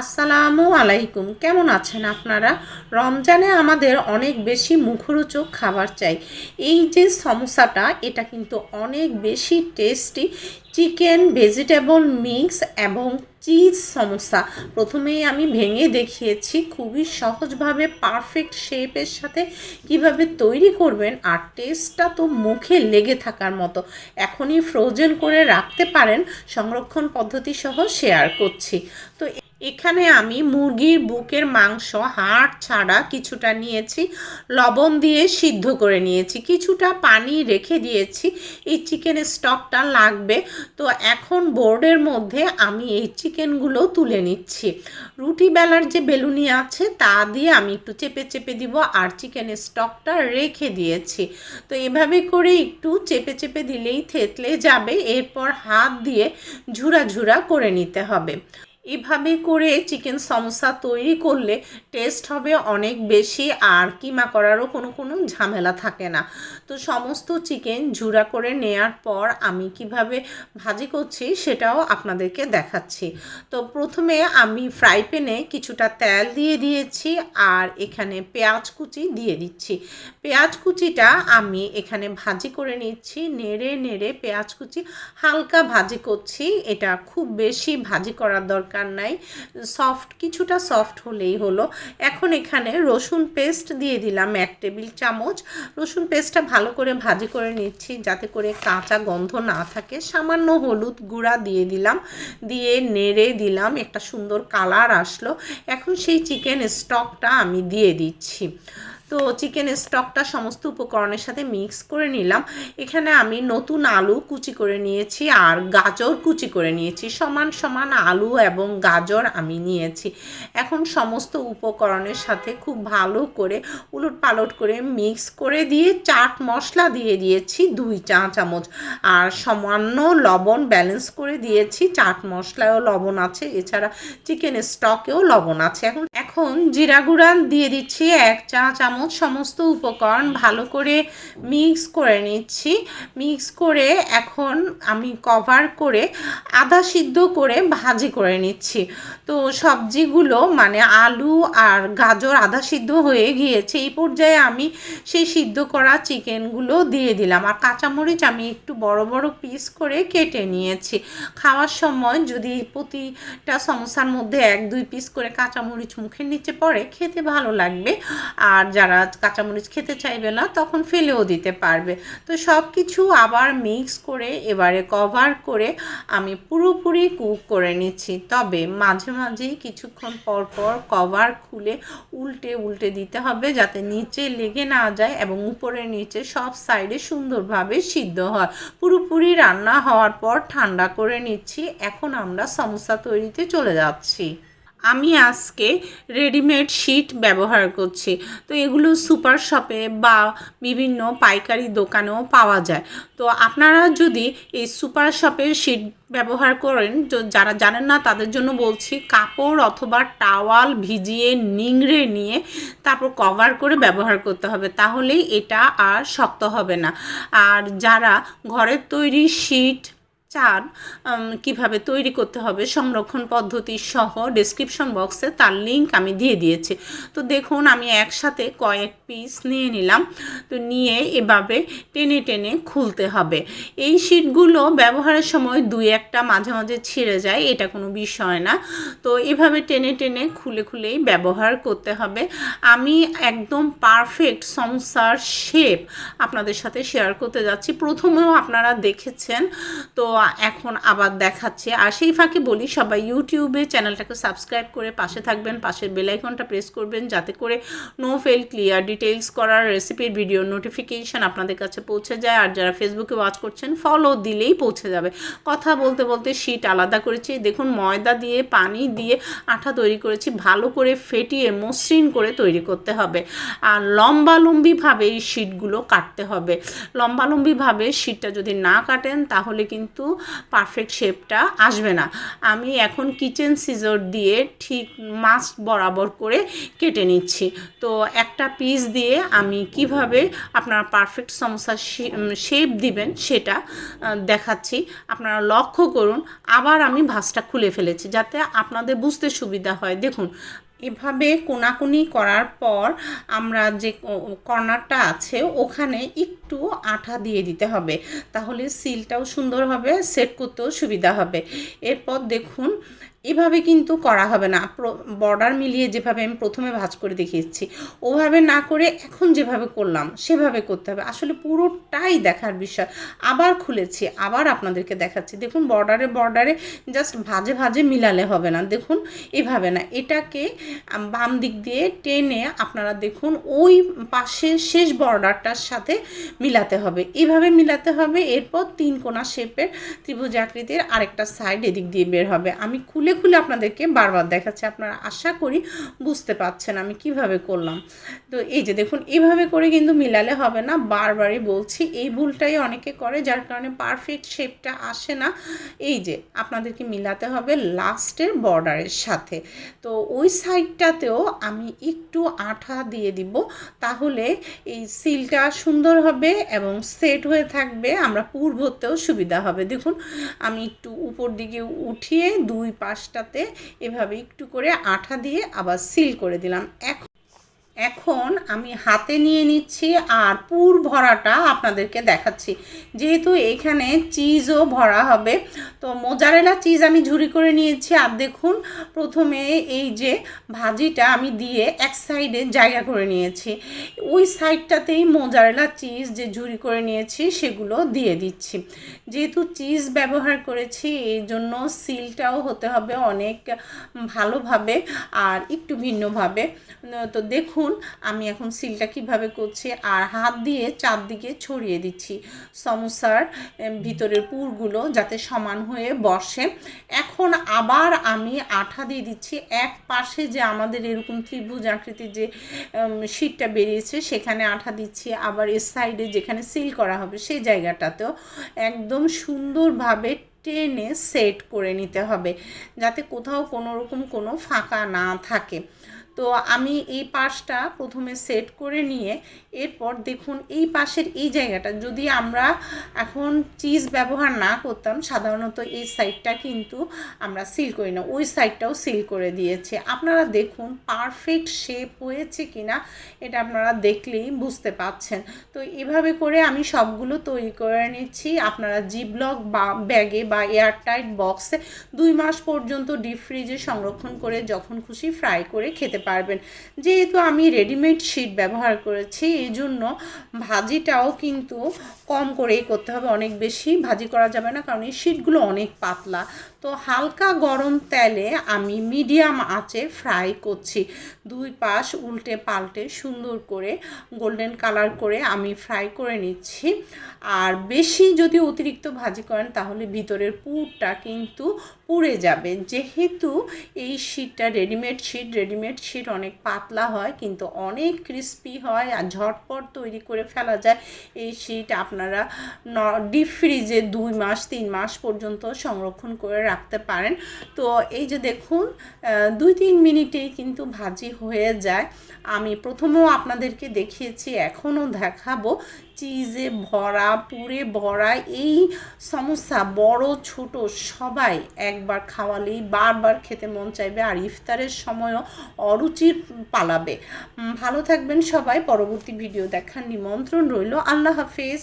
আসসালামু আলাইকুম। কেমন আছেন আপনারা? রমজানে আমাদের অনেক বেশি মুখরোচক খাবার চাই। এই যে সমস্যাটা এটা কিন্তু অনেক বেশি টেস্টি। চিকেন, ভেজিটেবল মিক্স এবং চিজ সমস্যা প্রথমেই আমি ভেঙে দেখিয়েছি, খুবই সহজভাবে পারফেক্ট শেপের সাথে কীভাবে তৈরি করবেন আর টেস্টটা তো মুখে লেগে থাকার মতো। এখনই ফ্রোজেন করে রাখতে পারেন। সংরক্ষণ পদ্ধতি সহ শেয়ার করছি। তো এখানে আমি মুরগির বুকের মাংস, হাড় ছাড়া কিছুটা নিয়েছি, লবণ দিয়ে সিদ্ধ করে নিয়েছি, কিছুটা পানি রেখে দিয়েছি। এই চিকেনের স্টকটা লাগবে। তো এখন বোর্ডের মধ্যে আমি এই চিকেনগুলো তুলে নিচ্ছি। রুটি বেলার যে বেলুনি আছে, তা দিয়ে আমি একটু চেপে চেপে দিব আর চিকেনের স্টকটা রেখে দিয়েছি। তো এভাবে করে একটু চেপে চেপে দিলেই থেতলে যাবে, এরপর হাত দিয়ে ঝুরা ঝুরা করে নিতে হবে। এভাবে করে চিকেন সমোসা তৈরি করলে টেস্ট হবে অনেক বেশি আর কিমা করারও কোনো কোনো ঝামেলা থাকে না। তো সমস্ত চিকেন ঝুরা করে নেয়ার পর আমি কীভাবে ভাজি করছি সেটাও আপনাদেরকে দেখাচ্ছি। তো প্রথমে আমি ফ্রাই প্যানে কিছুটা তেল দিয়ে দিয়েছি আর এখানে পেঁয়াজ কুচি দিয়ে দিচ্ছি। পেঁয়াজ কুচিটা আমি এখানে ভাজি করে নিচ্ছি, নেড়ে নেড়ে পেঁয়াজ কুচি হালকা ভাজি করছি। এটা খুব বেশি ভাজি করার দরকার নাই। সফট কিছুটা সফট হলেই হলো। এখন এখানে রসুন পেস্ট দিয়ে দিলাম এক টেবিল চামচ। রসুন পেস্টটা ভালো করে ভাজি করে নিচ্ছি যাতে করে কাঁচা গন্ধ না থাকে। সামান্য হলুদ গুঁড়া দিয়ে দিলাম। দিয়ে নেড়ে দিলাম, একটা সুন্দর কালার আসলো। এখন সেই চিকেন স্টকটা আমি দিয়ে দিচ্ছি। তো চিকেন স্টকটা সমস্ত উপকরণের সাথে মিক্স করে নিলাম। এখানে আমি নতুন আলু কুচি করে নিয়েছি আর গাজর কুচি করে নিয়েছি। সমান সমান আলু এবং গাজর আমি নিয়েছি। এখন সমস্ত উপকরণের সাথে খুব ভালো করে উলট পালট করে মিক্স করে দিয়ে চাট মশলা দিয়ে দিয়েছি দুই চা চামচ। আর সামান্য লবণ ব্যালেন্স করে দিয়েছি। চাট মশলায়ও লবণ আছে, এছাড়া চিকেন স্টকেও লবণ আছে। এখন এখন জিরা গুঁড়া দিয়ে দিচ্ছি এক চা চামচ। চামচ সমস্ত উপকরণ ভালো করে মিক্স করে নিচ্ছি। মিক্স করে এখন আমি কভার করে আদা সিদ্ধ করে ভাজি করে নিচ্ছি। তো সবজিগুলো মানে আলু আর গাজর আদা সিদ্ধ হয়ে গিয়েছে, এই পর্যায়ে আমি সেই সিদ্ধ করা চিকেনগুলো দিয়ে দিলাম। আর কাঁচামরিচ আমি একটু বড় বড় পিস করে কেটে নিয়েছি। খাওয়ার সময় যদি প্রতিটা সমস্যার মধ্যে এক দুই পিস করে কাঁচামরিচ মুখের নিচে পড়ে, খেতে ভালো লাগবে। আর যারা যারা কাঁচামরিচ খেতে চাইবে না, তখন ফেলেও দিতে পারবে। তো সব কিছু আবার মিক্স করে, এবারে কভার করে আমি পুরোপুরি কুক করে নিচ্ছি। তবে মাঝে মাঝেই কিছুক্ষণ পর পর কভার খুলে উল্টে উল্টে দিতে হবে যাতে নিচে লেগে না যায় এবং উপরে নিচে সব সাইডে সুন্দরভাবে সিদ্ধ হয়। পুরোপুরি রান্না হওয়ার পর ঠান্ডা করে নিচ্ছি। এখন আমরা সমস্যা তৈরিতে চলে যাচ্ছি। আমি আজকে রেডিমেড শিট ব্যবহার করছি। তো এগুলো সুপার শপে বা বিভিন্ন পাইকারি দোকানেও পাওয়া যায়। তো আপনারা যদি এই সুপার শপের শিট ব্যবহার করেন যারা জানেন না তাদের জন্য বলছি কাপড় অথবা টাওয়াল ভিজিয়ে নিংড়ে নিয়ে তারপর কভার করে ব্যবহার করতে হবে। তাহলেই এটা আর শক্ত হবে না। আর যারা ঘরের তৈরি শিট চান কীভাবে তৈরি করতে হবে, সংরক্ষণ পদ্ধতি সহ ডিসক্রিপশন বক্সে তার লিঙ্ক আমি দিয়ে দিয়েছি। তো দেখুন, আমি একসাথে কয়েক পিস নিয়ে নিলাম। তো নিয়ে এভাবে টেনে টেনে খুলতে হবে। এই শিটগুলো ব্যবহারের সময় দুই একটা মাঝে মাঝে ছিঁড়ে যায়, এটা কোনো বিষয় না। তো এভাবে টেনে টেনে খুলে খুলেই ব্যবহার করতে হবে। আমি একদম পারফেক্ট সংসার শেপ আপনাদের সাথে শেয়ার করতে যাচ্ছি। প্রথমেও আপনারা দেখেছেন, তো এখন আবার দেখাচ্ছে। আর সেই ফাঁকে বলি, সবাই ইউটিউবে চ্যানেলটাকে সাবস্ক্রাইব করে পাশে থাকবেন, পাশের বেলাইকনটা প্রেস করবেন, যাতে করে নো ফেল ক্লিয়ার ডিটেলস করার রেসিপির ভিডিও নোটিফিকেশান আপনাদের কাছে পৌঁছে যায়। আর যারা ফেসবুকে ওয়াচ করছেন ফলো দিলেই পৌঁছে যাবে। কথা বলতে বলতে শীট আলাদা করেছি। দেখুন, ময়দা দিয়ে, পানি দিয়ে আঠা তৈরি করেছি। ভালো করে ফেটিয়ে, মসৃণ করে তৈরি করতে হবে। আর লম্বালম্বিভাবে এই শীটগুলো কাটতে হবে। লম্বালম্বিভাবে শীটটা যদি না কাটেন, তাহলে কিন্তু পারফেক্ট শেপটা আসবে না। আমি এখন কিচেন সিজর দিয়ে ঠিক মাছ বরাবর করে কেটে নিচ্ছি। তো একটা পিস দিয়ে আমি কীভাবে আপনারা পারফেক্ট সমস্যা শেপ দিবেন সেটা দেখাচ্ছি। আপনারা লক্ষ্য করুন, আবার আমি ভাঁজটা খুলে ফেলেছি যাতে আপনাদের বুঝতে সুবিধা হয়। দেখুন এভাবে কোনাকুনি করার পর আমরা যে কর্নারটা আছে, ওখানে একটু আঠা দিয়ে দিতে হবে। তাহলে সিলটাও সুন্দর হবে, সেট করতেও সুবিধা হবে। এরপর দেখুন এভাবে কিন্তু করা হবে না। বর্ডার মিলিয়ে যেভাবে আমি প্রথমে ভাঁজ করে দেখিয়েছি, ওভাবে না করে এখন যেভাবে করলাম, সেভাবে করতে হবে। আসলে পুরোটাই দেখার বিষয়। আবার খুলেছি, আবার আপনাদেরকে দেখাচ্ছি। দেখুন বর্ডারে বর্ডারে জাস্ট ভাজে ভাজে মিলালে হবে না। দেখুন, এভাবে না। এটাকে বাম দিক দিয়ে টেনে আপনারা দেখুন, ওই পাশের শেষ বর্ডারটার সাথে মিলাতে হবে। এভাবে মিলাতে হবে, এরপর তিন কোনা শেপের ত্রিভুজ আকৃতির আরেকটা সাইড এদিক দিয়ে বের হবে। আমি খুলে খুলে খুলে আপনাদেরকে বারবার দেখাচ্ছে। আপনারা আশা করি বুঝতে পাচ্ছেন আমি কীভাবে করলাম। তো এই যে দেখুন এইভাবে করে কিন্তু মিলালে হবে না। বারবারই বলছি, এই ভুলটাই অনেকে করে যার কারণে পারফেক্ট শেপটা আসে না। এই যে আপনাদেরকে মিলাতে হবে লাস্টের বর্ডারের সাথে। তো ওই সাইডটাতেও আমি একটু আঠা দিয়ে দিব। তাহলে এই সিলটা সুন্দর হবে এবং সেট হয়ে থাকবে। আমরা পুর ভরতেও সুবিধা হবে। দেখুন, আমি একটু উপর দিকে উঠিয়ে দুই পাশটাতে এভাবে একটু করে আঠা দিয়ে আবার সিল করে দিলাম। এখন এখন আমি হাতে নিয়ে নিচ্ছি আর পুর ভরাটা আপনাদেরকে দেখাচ্ছি। যেহেতু এখানে চিজও ভরা হবে, তো মোজারেলা চিজ আমি ঝুরি করে নিয়েছি। আর দেখুন, প্রথমে এই যে ভাজিটা আমি দিয়ে এক সাইডে জায়গা করে নিয়েছি। ওই সাইডটাতেই মোজারেলা চিজ যে ঝুরি করে নিয়েছি, সেগুলো দিয়ে দিচ্ছি। যেহেতু চিজ ব্যবহার করেছি, এই জন্য সিলটাও হতে হবে অনেক ভালোভাবে আর একটু ভিন্নভাবে। তো দেখুন আমি এখন সিলটা কীভাবে করছি আর হাত দিয়ে চারদিকে ছড়িয়ে দিচ্ছি। সমস্যার ভিতরের পুরগুলো যাতে সমান হয়ে বসে। এখন আবার আমি আঠা দিয়ে দিচ্ছি। এক পাশে যে আমাদের এরকম ত্রিভুজ আকৃতির যে শীটটা বেরিয়েছে, সেখানে আঠা দিচ্ছি। আবার এর সাইডে যেখানে সিল করা হবে, সেই জায়গাটাতেও একদম সুন্দরভাবে টেনে সেট করে নিতে হবে, যাতে কোথাও কোনো রকম কোনো ফাঁকা না থাকে। তো আমি এই পাশটা প্রথমে সেট করে নিয়ে এরপর দেখুন এই পাশের এই জায়গাটা, যদি আমরা এখন চিজ ব্যবহার না করতাম, সাধারণত এই সাইডটা কিন্তু আমরা সিল করি না, ওই সাইডটাও সিল করে দিয়েছে। আপনারা দেখুন পারফেক্ট শেপ হয়েছে কি না এটা আপনারা দেখলেই বুঝতে পাচ্ছেন। তো এভাবে করে আমি সবগুলো তৈরি করে নিচ্ছি। আপনারা জি ব্লক বা ব্যাগে বা এয়ারটাইট বক্সে দুই মাস পর্যন্ত ডিপ ফ্রিজে সংরক্ষণ করে যখন খুশি ফ্রাই করে খেতে পারবেন। যেহেতু আমি রেডিমেড শিট ব্যবহার করেছি, এই জন্য ভাজিটাও কিন্তু কম করেই করতে হবে, অনেক বেশি ভাজি করা যাবে না, কারণ এই শিটগুলো অনেক পাতলা। তো হালকা গরম তেলে আমি মিডিয়াম আঁচে ফ্রাই করছি। দুই পাশ উল্টে পাল্টে সুন্দর করে গোল্ডেন কালার করে আমি ফ্রাই করে নিচ্ছি। আর বেশি যদি অতিরিক্ত ভাজি করেন তাহলে ভিতরের পুরটা কিন্তু পুড়ে যাবে। যেহেতু এই শীটটা রেডিমেড শিট রেডিমেড শিট অনেক পাতলা হয়, কিন্তু অনেক ক্রিস্পি হয় আর ঝটপট তৈরি করে ফেলা যায়। এই শীট আপনারা ডিপ ফ্রিজে দুই মাস, তিন মাস পর্যন্ত সংরক্ষণ করে রাখতে পারেন। তো এই যে দেখুন দুই তিন মিনিটেই কিন্তু ভাজি হয়ে যায়। আমি প্রথমেও আপনাদেরকে দেখিয়েছি, এখনও দেখাবো। চিজে ভরা, পুরে ভরা, এই সমস্যা বড়, ছোট সবাই একবার খাওয়ালেই বারবার খেতে মন চাইবে আর ইফতারের সময়ও অরুচির পালাবে। ভালো থাকবেন সবাই, পরবর্তী ভিডিও দেখার নিমন্ত্রণ রইল। আল্লাহ হাফেজ।